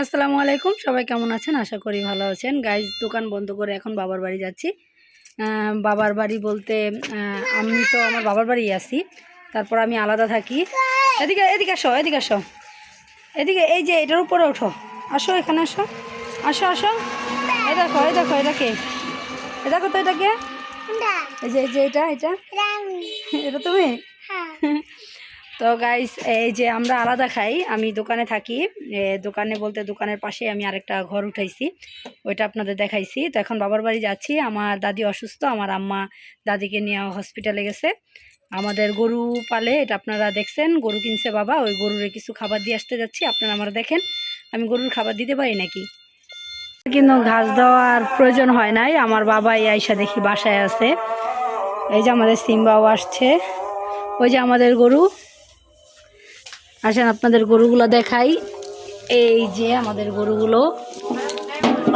আসসালামু আলাইকুম। সবাই কেমন আছেন? আশা করি ভালো আছেন। গাইজ দোকান বন্ধ করে এখন বাবার বাড়ি যাচ্ছি। বাবার বাড়ি বলতে আমি তো আমার বাবার বাড়ি আছি। তারপর আমি আলাদা থাকি। এদিকে এদিকে আসো এদিকে আসো। এদিকে এই যে এটার উপরে ওঠো। আসো এখানে আসো। আসো আসো। এই দেখো এই দেখো এটাকে। এ দেখো তো এটাকে। এই যে এই যে এটা এটা। এটা তুমি? তো গাইস এই যে আমরা আলাদা খাই, আমি দোকানে থাকি দোকানে বলতে দোকানের পাশে আমি আরেকটা ঘর উঠাইছি, ওইটা আপনাদের দেখাইছি। তো এখন বাবার বাড়ি যাচ্ছি, আমার দাদি অসুস্থ, আমার আম্মা দাদিকে নিয়ে হসপিটালে গেছে। আমাদের গরু পালে, এটা আপনারা দেখছেন, গরু কিনছে বাবা, ওই গরুরে কিছু খাবার দিয়ে আসতে যাচ্ছি, আপনারা আমার দেখেন, আমি গরুর খাবার দিতে পারি নাকি? কিন্তু ঘাস দেওয়ার প্রয়োজন হয় নাই, আমার বাবাই আইসা দেখি বাসায় আছে। এই যে আমাদের সিম্বাও আসছে, ওই যে আমাদের গরু। আসেন, আপনাদের গরুগুলো দেখাই। এই যে আমাদের গরুগুলো।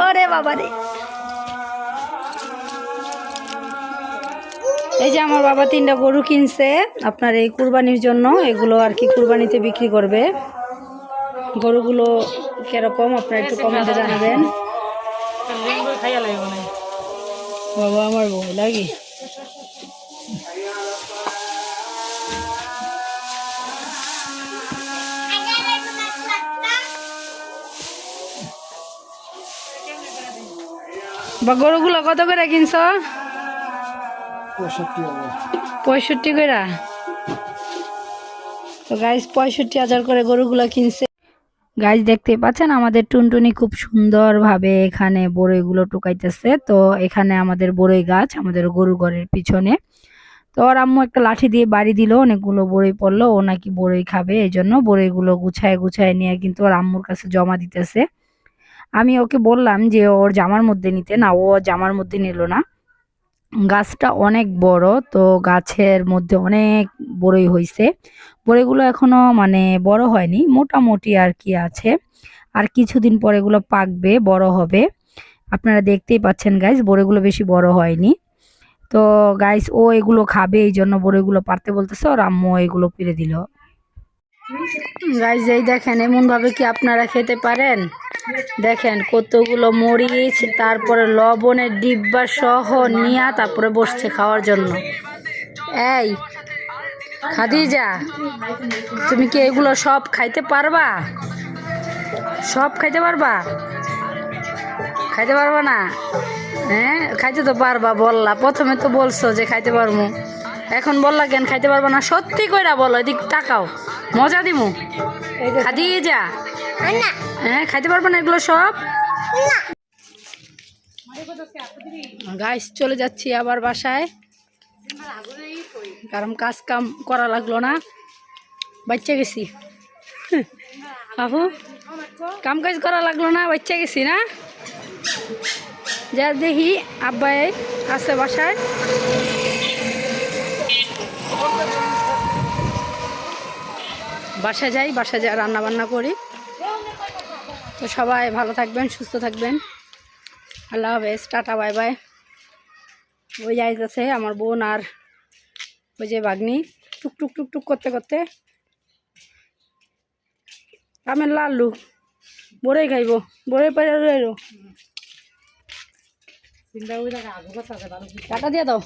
ওরে বাবা রে। এই যে আমার বাবা তিনটা গরু কিনছে। আপনার এই কুরবানির জন্য এগুলো আর কি কুরবানিতে বিক্রি করবে। গরুগুলো কীরকম, আপনার একটু কমেন্টে জানাবেন। বাবা, আমার ভয় লাগে? বা গরুগুলো কত করে কিনছ? পঁয়ষট্টি করে তো গাইজ পঁয়ষট্টি হাজার করে গরুগুলো কিনছে। গাছ দেখতে পাচ্ছেন আমাদের টুনটুনি খুব সুন্দরভাবে এখানে বড়ইগুলো টুকাইতেছে। তো এখানে আমাদের বড়ই গাছ আমাদের গরু ঘরের পিছনে। তো ওর আম্মু একটা লাঠি দিয়ে বাড়ি দিল অনেকগুলো বড়ই পড়ল। ও নাকি বড়ই খাবে এই জন্য বড়ইগুলো গুছায় গুছায় নিয়ে কিন্তু ওর আম্মুর কাছে জমা দিতেছে। আমি ওকে বললাম যে ওর জামার মধ্যে নিতে। না, ও জামার মধ্যে নিল না। গাছটা অনেক বড়, তো গাছের মধ্যে অনেক বড়ই হয়েছে বড়িগুলো এখনও মানে বড় হয়নি, মোটামুটি আর কি আছে। আর কিছুদিন পরে এগুলো পাকবে, বড় হবে। আপনারা দেখতেই পাচ্ছেন গাইস বড়িগুলো বেশি বড় হয়নি। তো গাইস ও এগুলো খাবে, এই জন্য বড়িগুলো পারতে বলতেছে, ওর আম্মু এগুলো পেরে দিল। গাইস এই দেখেন এমন ভাবে কি আপনারা খেতে পারেন? দেখেন, কতগুলো মরিচ, তারপরে লবণের ডিব্বা সহ নিয়া তারপরে বসছে খাওয়ার জন্য। এই, খাদিজা, তুমি কি এগুলো সব খাইতে পারবা? সব খাইতে পারবা? খাইতে পারবা না? হ্যাঁ খাইতে তো পারবা, বললা। প্রথমে তো বলছো যে খাইতে পারব। এখন বললা কেন খাইতে পারবা না? সত্যি কইরা বলো এদিক টাকাও মজা দিমু। খাদিজা হ্যাঁ খাইতে পারব না এগুলো সব? গাইস চলে যাচ্ছি আবার বাসায়। কারণ কাজ কাম করা লাগল না। বাচ্চা গেছি। আপু কাম কাজ করা লাগল না বাচ্চা গেছি না? যা দেখি আব্বাই আছে বাসায়। বাসায় যাই বাসা যা রান্না বান্না করি। তো সবাই ভালো থাকবেন সুস্থ থাকবেন। আল্লাহ হাফেজ টাটা বাই বাই। ওই যাইতেছে আমার বোন আর ওই যে বাগনি টুক টুক টুক টুক করতে করতে আমের লাল্লু বড়ই খাইব বড়ই পাই রইল। টাটা দিয়ে দাও।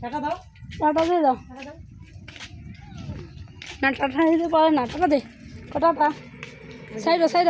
টাটা দাও। টাটা দিয়ে দাও। না টাটা দিতে পারে না টাটা দে কটাটা সাইড সাইড